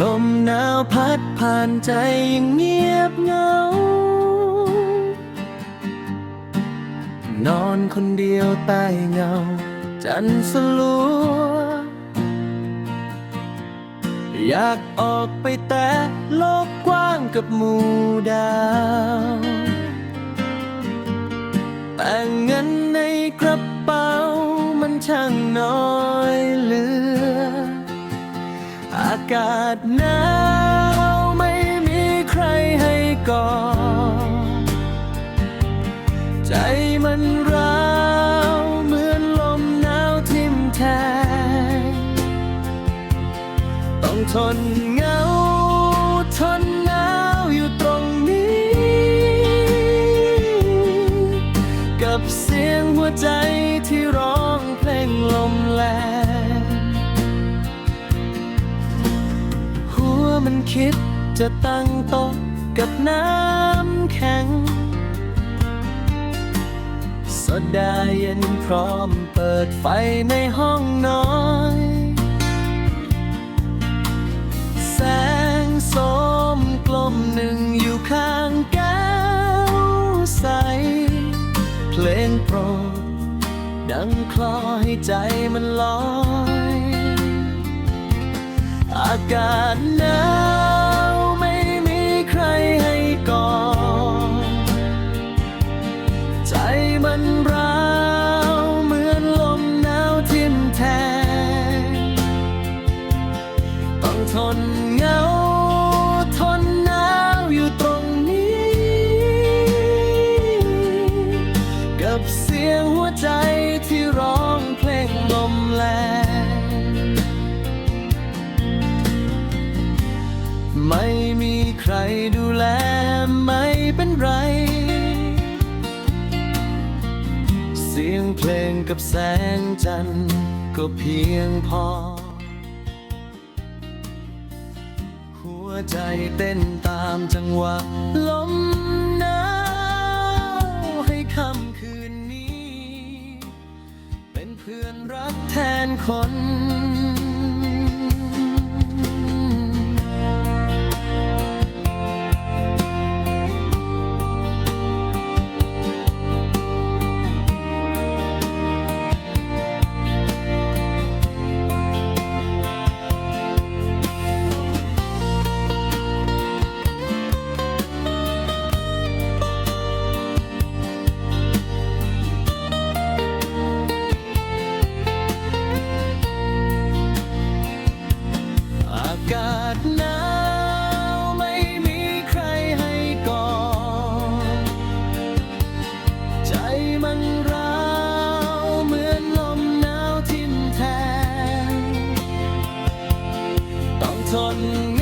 ลมหนาวพัดผ่านใจยังเงียบเหงา นอนคนเดียวใต้เงา จันทร์สลัว อยากออกไปแต่โลกกว้างกับหมู่ดาว แต่เงินในกระเป๋ามันช่างากาศหนาวไม่มีใครให้กอดใจมันร้าวเหมือนลมหนาวทิ่มแทงต้องทนเหงาทนหนาวอยู่ตรงนี้ กับเสียงหัวใจ คิดจะตั้งโต๊ะกับน้ำแข็งโซดาเย็นพร้อมเปิดไฟในห้องนอนแสงสมกลมหนึ่งอยู่ข้างแก้วใส เพลงโปรด ดังคลอให้ใจมันลอย อากาศหนาว เพลงกับแสงจันทร์ก็เพียงพอ หัวใจเต้นตามจังหวะลมหนาวให้ค่ำคืนนี้ เป็นเพื่อนรักแทนคนา